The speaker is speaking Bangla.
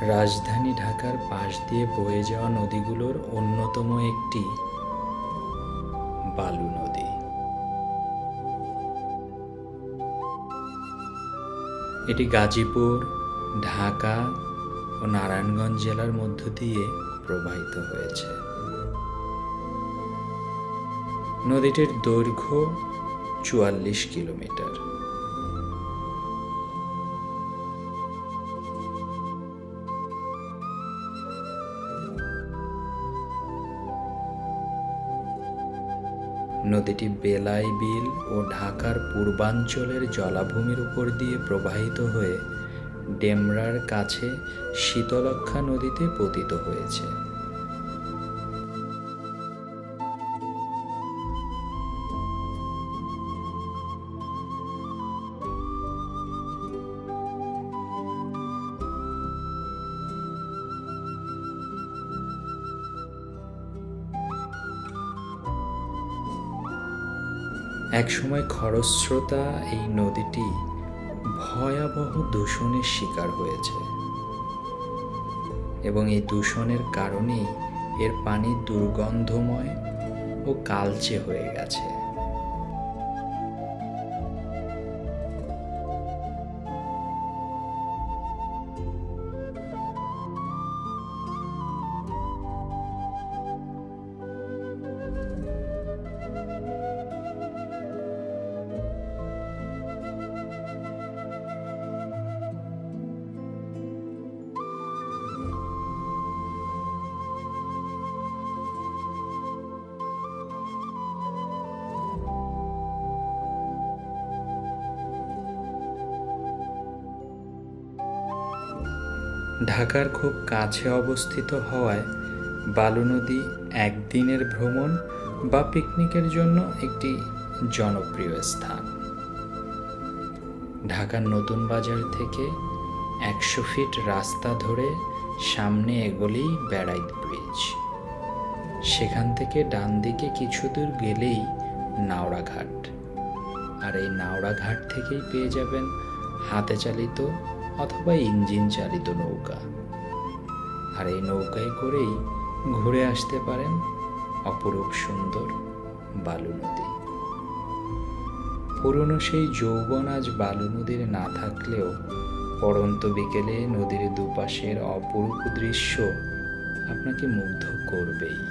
রাজধানী ঢাকার পাশ দিয়ে বয়ে যাওয়া নদীগুলোর অন্যতম একটি বালু নদী। এটি গাজীপুর, ঢাকা ও নারায়ণগঞ্জ জেলার মধ্য দিয়ে প্রবাহিত হয়েছে। নদীটির দৈর্ঘ্য চুয়াল্লিশ কিলোমিটার। নদীটি বেলাই বিল ও ঢাকার পূর্বাঞ্চলের জলাভূমির উপর দিয়ে প্রবাহিত হয়ে ডেমরার কাছে শীতলক্ষা নদীতে পতিত হয়েছে। একসময় খরস্রোতা এই নদীটি ভয়াবহ দূষণের শিকার হয়েছে। এবং এই দূষণের কারণেই এর পানি দুর্গন্ধময় ও কালচে হয়ে গেছে। ঢাকার খুব কাছে অবস্থিত হওয়ায় বালু নদী একদিনের ভ্রমণ বা পিকনিকের জন্য একটি জনপ্রিয় স্থান। ঢাকার নতুন বাজার থেকে একশো ফিট রাস্তা ধরে সামনে এগোলেই বেড়াইত ব্রিজ। সেখান থেকে ডান দিকে কিছু দূর গেলেই নাওড়াঘাট আর এই নাওড়াঘাট থেকেই পেয়ে যাবেন হাতে চালিত অথবা ইঞ্জিন চালিত নৌকা। আর এই নৌকায় করেই ঘুরে আসতে পারেন অপরূপ সুন্দর বালু নদী। পুরনো সেই যৌবন আজ বালু নদীর না থাকলেও পড়ন্ত বিকেলে নদীর দুপাশের অপরূপ দৃশ্য আপনাকে মুগ্ধ করবেই।